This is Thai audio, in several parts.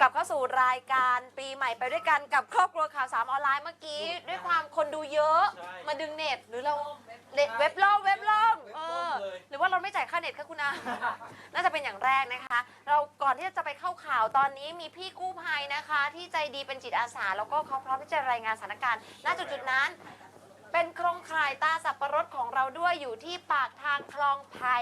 กลับเข้าสู่รายการปีใหม่ไปด้วยกันกับครอบครัวข่าวสามออนไลน์เมื่อกี้ ด้วยความคนดูเยอะใช่ มาดึงเน็ตหรือเราเน็ตเว็บล่มเว็บล่มเว็บเอล่อมเลยหรือว่าเราไม่จ่ายค่าเน็ตคะคุณอา น่าจะเป็นอย่างแรกนะคะ เราก่อนที่จะไปเข้าข่าวตอนนี้มีพี่กู้ภัยนะคะ ที่ใจดีเป็นจิตอาสา แล้วก็เขาพร้อมที่จะรายงานสถานการณ์ณจุดจุดๆนั้น เป็นโครงข่ายตาสับปะรดของเราด้วยอยู่ที่ปากทางคลองไผ่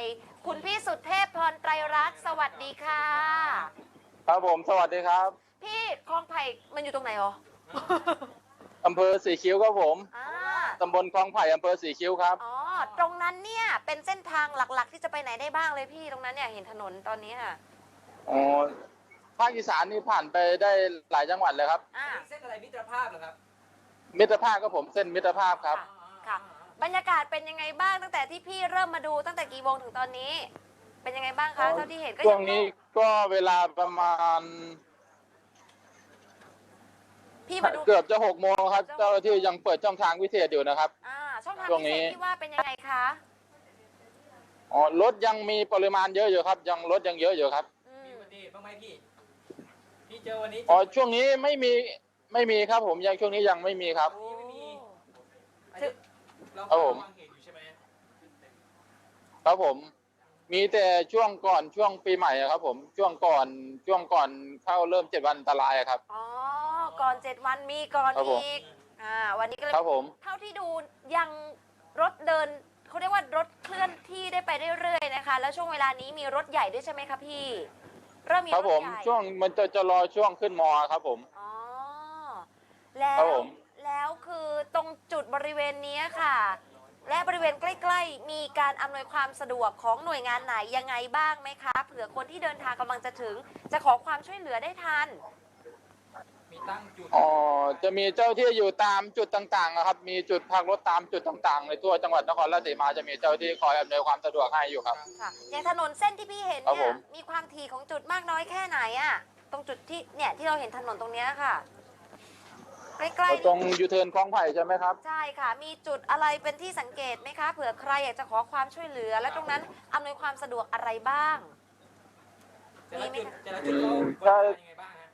คุณพี่สุดเทพพรไตรรัตน์สวัสดีค่ะ ครับผมสวัสดีครับพี่คลองไผ่มันอยู่ตรงไหนหรออำเภอสีคิ้วครับผมอ่าตำบลคลองไผ่อำเภอสีคิ้วครับ อ๋อตรงนั้นเนี่ยเป็นเส้นทางหลักๆ ที่จะไปไหนได้บ้างเลยพี่ตรงนั้นเนี่ยเห็นถนนตอนนี้ค่ะอ๋อภาคอีสานนี่ผ่านไปได้หลายจังหวัดเลยครับ อ่าเส้นอะไรมิตรภาพเหรอครับมิตรภาพครับผมเส้นมิตรภาพครับ ค่ะ บรรยากาศเป็นยังไงบ้างตั้งแต่ที่พี่เริ่มมาดูตั้งแต่กี่โมงถึงตอนนี้ เป็นยังไงบ้างคะอ๋อเท่าที่เห็นก็ช่วยังนี้ก็เวลาประมาณพี่มาดูเกือบจะหกโมงครับจะหกโมงเจ้าหน้าที่ยังเปิดช่องทางพิเศษอยู่นะครับอ่าช่องทางช่วงพินี้เศษที่ว่าเป็นยังไงคะอ๋อรถยังมีปริมาณเยอะอยู่ครับ ยังรถยังเยอะอยู่ครับอืมีมอุบัติเหตุบ้างไหมพี่พี่เจอวันนี้อ๋อช่วงนี้ไม่มีไม่มีครับ ผมยังช่วงนี้ยังไม่มีครับโอ้ไม่มีอันถึนี้งเราครับผมระวังเหตุอยู่ใช่ไหมครับผม มีแต่ช่วงก่อนช่วงปีใหม่อะครับ ผมช่วงก่อนช่วงก่อนเข้าเริ่มเจ็ดวันอันตรายอะครับ อ๋อ ก่อนเจ็ดวันมีก่อนครับผม อีก อ่า วันนี้ก็เลยครับผม เท่าที่ดูยังรถเดินเขาเรียกว่ารถเคลื่อนที่ได้ไปเรื่อยๆนะคะ แล้วช่วงเวลานี้มีรถใหญ่ด้วยใช่ไหมคะพี่ เริ่มมีครัรบถผมใหญ่ช่วงมันจะจะรอช่วงขึ้นมอครับผม อ๋อ แล้วครับผม แล้วคือตรงจุดบริเวณนี้ค่ะ และบริเวณใกล้ๆ มีการอำนวยความสะดวกของหน่วยงานไหนยังไงบ้างไหมคะเผื่อคนที่เดินทางกำลังจะถึง จะขอความช่วยเหลือได้ทัน มีตั้งจุด อ๋อจะมีเจ้าที่อยู่ตามจุดต่างๆนะครับ มีจุดพักรถตามจุดต่างๆ ในทั่วจังหวัดนครราชสีมาจะมีเจ้าที่คอยอำนวยความสะดวกให้อยู่ครับ ค่ะอย่างถนนเส้นที่พี่เห็นครับเนี่ผยม มีความถี่ของจุดมากน้อยแค่ไหนอะตรงจุดที่เนี่ยที่เราเห็นถนนตรงเนี้ยค่ะ ใกล้ๆตรงนี่ยูเทิร์นคลองไผ่ใช่ไหมครับ ใช่ค่ะ มีจุดอะไรเป็นที่สังเกตไหมคะเผื่อใครอยากจะขอความช่วยเหลือ และตรงนั้นอำนวยความสะดวกอะไรบ้าง แต่ละมีจุดไหมคะแต่ละจุดเขาอืมบริการยังไงบ้างฮะ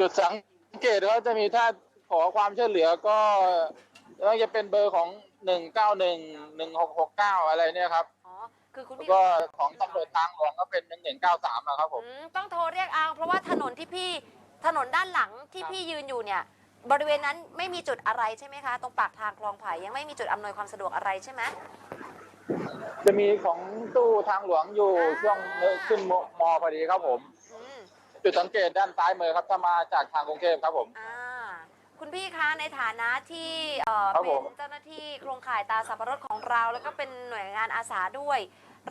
จุดสังเกตเขาจะมีถ้าขอความช่วยเหลือก็ก็จะเป็นเบอร์ของหนึ่งเก้าหนึ่งหนึ่งหกหกเก้าอะไรเนี่ยครับอ๋อคือคุณแล้วพี่ก็ของตำรวจทางหลวงก็เป็นหนึ่งหนึ่งเก้าสามนะครับผม อืมต้องโทรเรียกเอาเพราะว่าถนนที่พี่ ถนนด้านหลังที่พี่ยืนอยู่เนี่ย บริเวณนั้นไม่มีจุดอะไรใช่ไหมคะ ตรงปากทางคลองไผ่ยังไม่มีจุดอำนวยความสะดวกอะไรใช่ไหม จะมีของตู้ทางหลวงอยู่อ่า ช่วงขึ้นมมอพอดีครับผม อืมจุดสังเกตด้านซ้ายมือครับถ้ามาจากทางกรุงเทพครับผม อ่า คุณพี่คะในฐานะที่เอ่อครับเป็ผนมเจ้าหน้าที่โครงข่ายตาสับปะรดของเรา แล้วก็เป็นหน่วยงานอาสาด้วย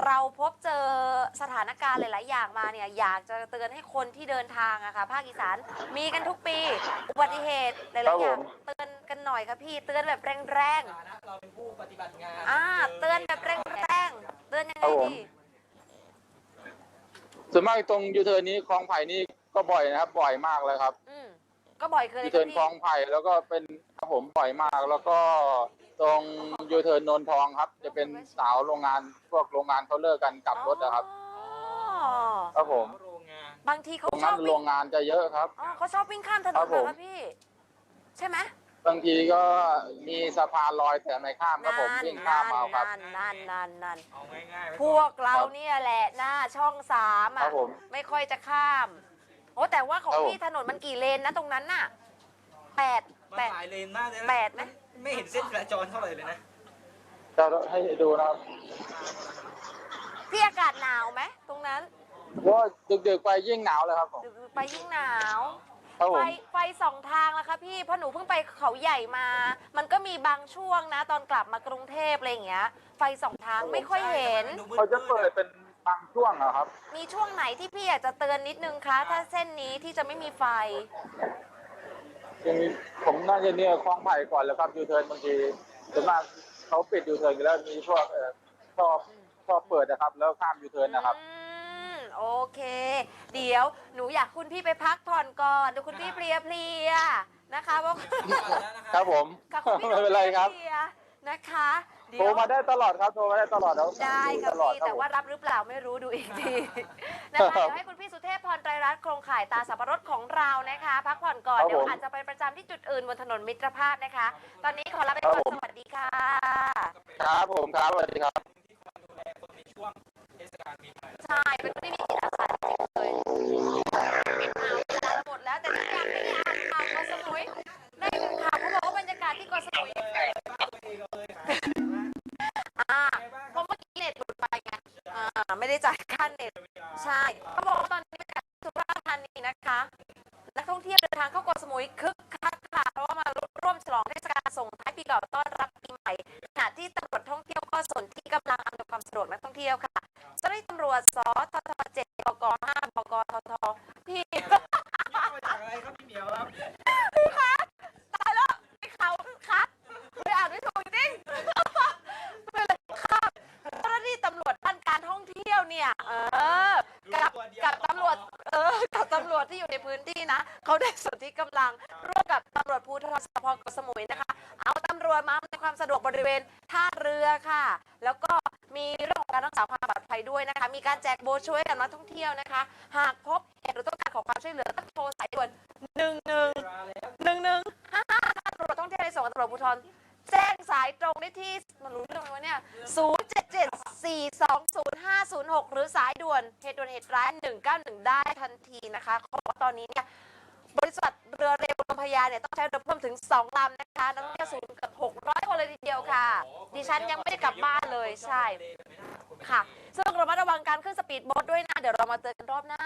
เราพบเจอสถานการณ์หลาย ๆ อย่างมาเนี่ยอยากจะเตือนให้คนที่เดินทางอะค่ะภาคอีสานมีกันทุกปีอุบัติเหตุหลาย ๆ อย่างเตือนกันหน่อยค่ะพี่เตือนแบบแรงฐานะเราเป็นผู้ปฏิบัติงานๆอ่าเตือนแบบแรงๆเตือนยังไงดีส่วนมากตรงยูเทิร์นนี้คลองไผ่นี่ก็บ่อยนะครับ บ่อยมากเลยครับ อืม ก็บ่อยเคยยูคเทิรัร์บนพี่คลองไผ่แล้วก็เป็นครับผมบ่อยมาก แล้วก็ตรงยูเทิร์นนนทองครับ จะเป็นสาวโรงงานพวกโรงงานเขาเลิกกันกลับรถนะครับอ๋อครับผม โรงงานบางทีตเขารงชนั้อนบโรวิ่งงงานจะเยอะครับ อ๋อเขาชอบวิ่งข้ามถนครันบเหรผอมคะพี่ ใช่ไหมบางทีก็มีสะพานลอยแต่ไม่ข้ามครับผมวิ่งข้ามเอาครับนั่นนั่นนั่นนั่นเอาง่ายๆไว้พวกเราเนี่ยแหละหน้าช่องสามครัอะบผม ไม่ค่อยจะข้าม โอ้แต่ว่าของครับผม พี่ถนนมันกี่เลนนะตรงนั้นน่ะแปดมันแปด หลายเลนมากเลยนะแปดไหม ไม่เห็นเส้นจราจรเท่าไหร่เลยนะ จะให้ดูนะครับพี่อากาศหนาวไหมตรงนั้นเพราะว่าดึกๆไปยิ่งหนาวเลยครับผมดึกๆไปยิ่งหนาว ครับผไฟม ไฟสองทางแล้วคะพี่เพราะหนูเพิ่งไปเขาใหญ่มา มันก็มีบางช่วงนะ ตอนกลับมากรุงเทพอะไรอย่างเงี้ย ไฟสองทางไม่ค่อยเห็น เขาจะเปิดเป็น บางช่วงอะครับ มีช่วงไหนที่พี่อยากจะเตือนนิดนึงคะ ถ้าเส้นนี้ที่จะไม่มีไฟ ยังมีผมน่าจะเนี่ยคลองไผ่ก่อนแล้วครับยูเทิร์นบางทีส่วนมากเขาปิดยูเทิร์นอยู่แล้วมีพวกเอ่อชอบชอบเปิดนะครับ แล้วข้ามยูเทิร์นนะครับ อืมโอเค เดี๋ยวหนูอยากคุณพี่ไปพักผ่อนก่อนเดี๋ยวคุณพี่เพลียเพลียๆนะคะเพราะครับผม ค่ะคุณพี่ไม่เป็นไรครับเพลียๆนะคะเดี๋ โทรยวมาได้ตลอดครับโทรมาได้ตลอดแล้วได้อยู่ค่ะตลอดพี่ครับแต่ผมว่ารับหรือเปล่าไม่รู้ดูอีกทีนะคะเดี๋ยวให้คุณพี่สุเทพพรไตรรัตน์โครงข่ายตาสับปะรดของเรานะคะ พักผ่อนก่อนครับเดี๋ยวผมอาจจะไปประจำที่จุดอื่นบนถนนมิตรภาพนะคะ ตอนนี้ขอลาไปก่อนครับผมสวัสดีค่ะ ครับผมครับสวัสดีครับที่คอยดูแลคนในช่วงเทศกาลปีใหม่ใช่เป็นคนที่มีจิตอาสาจริงๆเลย ไม่ได้จ่ายค่าเน็ตใช่เขาบอกว่าตอนนี้เป็นการสุราษฎร์ธานีนะคะนักท่องเที่ยวเดินทางเข้าเกาะสมุยคึกคักค่ะเพราะว่ามาร่วมฉลองเทศกาลส่งท้ายปีเก่าต้อนรับปีใหม่ขณะที่ตำรวจท่องเที่ยวก็สนที่กำลังอำนวยความสะดวกนักท่องเที่ยวค่ะเจ้าหน้าที่ตำรวจสททเจ็ดบกห้าบกททพี่ มาจากอะไรครับพี่เหมียวครับ ตายแล้วไอ้เขาคัดไม่อ่านไม่ถูกจริงไม่เลยค่ะเจ้าหน้าที่ตำรวจด้านการท่องเที่ยวเนี่ยเออ กับกับตำรวจเออกับตำรวจ ที่อยู่ในพื้นที่นะเขาได้สนที่กำลังร่วมกับตำรวจภูธรสพเกาะสมุยนะคะ เอาตำรวจมาในวยความสะดวกบริเวณท่าเรือค่ะ แล้วก็มีเรื่องของการรักษาความปลอดภัยด้วยนะคะ มีการแจกโบช่วยกับนักท่องเที่ยวนะคะ หากพบเหตุหรือต้องการขอความช่วยเหลือต้องโทรสายด่วนหนึ่งหนึ่งหนึ่งหนึ่งตำรวจท่องเที่ยวในส่วนของตำรวจภูธร แจ้งสายตรงได้ที่มันรู้เรื่องไหมวะเนี่ยศูนย์เจ็ดเจ็ดสี่สองศูนย์ห้าศูนย์หกหรือสายด่วนเหตุด่วนเหตุร้ายหนึ่งเก้าหนึ่งได้ทันทีนะคะเขาบอกว่าตอนนี้เนี่ยบริษัทเรือเร็วลมพระยาเนี่ยต้องใช้เรือเพิ่มถึง 2 ลำนะคะนักท่องเที่ยวสูงเกือบ600 คนเลยทีเดียวค่ะ ดิฉันยังไม่ได้กลับบ้านเลยใช่ ค่ะ ซึ่งระมัดระวังการขึ้นสปีดโบ๊ทด้วยนะ เดี๋ยวเรามาเตือกันรอบหน้า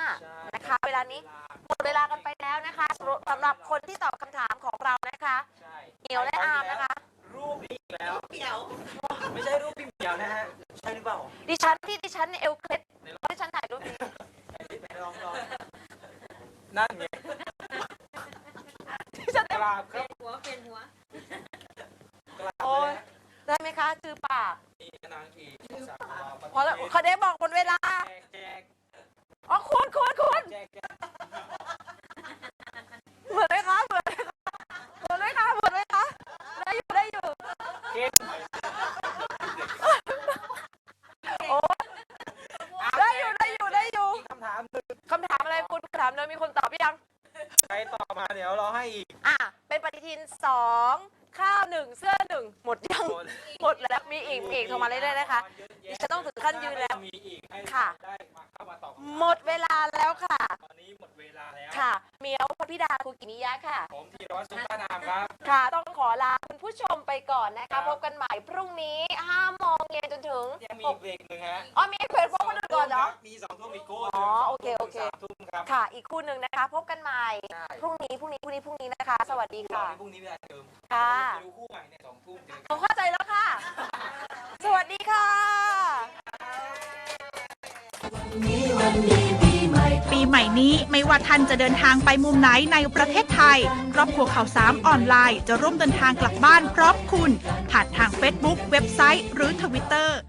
นะคะ เวลานี้หมดเวลากันไปแล้วนะคะสำหรับคนที่ตอบคำถามของเรานะคะเหนียวและอามนะคะ รูปนี้อีกแล้วเหมียวไม่ใช่รูปพี่เหมียวนะฮะ ใช่หรือเปล่าดิฉันที่ดิฉันเอลเคล็ดดิฉันถ่ายรูปนี้ไหนลองลองนั่นไงดิฉันกราบครับหัวเป็นหัวกราบโอ้ยเลยได้ไหมคะ คือปากนี่นางอีกสามพอแล้วเขาได้บอกหมดเวลา แจกแจก อ๋อคุณคุณคุณ แจกแจก เหมือนไหมคะเหมือนไหมคะเหมือนไหมคะเหมือนไหมคะได้อยู่ได้อยู่ เก่ง โอ้ได้อยู่ได้อยู่ได้อยู่ อีกคำถามหนึ่ง คำถามอะไรคุณถามเลยมีคนตอบหรือยัง ใครตอบมาเดี๋ยวเราให้อีก อะ เป็นปฏิทินสองข้าว หนึ่งเสื้อหนึ่งหมดยังคนหมดแล้วมีอีกมีอีกโทรมาเรื่อยๆนะคะดิฉันต้องถึงขั้นยืนแล้ว มีอีกให้ค่ะ ได้มาเข้ามาตอบหมดเวลาแล้วค่ะ ตอนนี้หมดเวลาแล้ว ค่ะเมียวพธิดาคุกินิยะค่ะ ผมธีรวัตรสุนทรนามครับ ค่ะ ต้องขอลาคุณผู้ชมไปก่อนนะคะพบกันใหม่พรุ่งนี้5โมงเย็นจนถึงยังมีอีกเบรกหนึ่งฮะอ๋อมีเพจพบกันก่อนเหรอ มีสองทุ่มอีกคู่อ๋อโอเคโอเค สามทุ่มครับค่ะ อีกคู่หนึ่งนะคะ พบกันใหม่ใช่พรุ่งนี้พรุ่งนี้พรุ่งนี้พรุ่งนี้นะคะ สวัสดีคู่เราค่ะในพรุ่งนี้เวลาเดิมค่ะไปดูคู่ใหม่เนี่ยสองทุ่มเจอกัน ผมเข้าใจแล้วค่ะ สวัสดีค่ะ ปีใหม่นี้ไม่ว่าท่านจะเดินทางไปมุมไหนในประเทศไทย ครอบครัวข่าวสามออนไลน์จะร่วมเดินทางกลับบ้านพร้อมคุณ ผ่านทาง Facebook เว็บไซต์ หรือทวิตเตอร์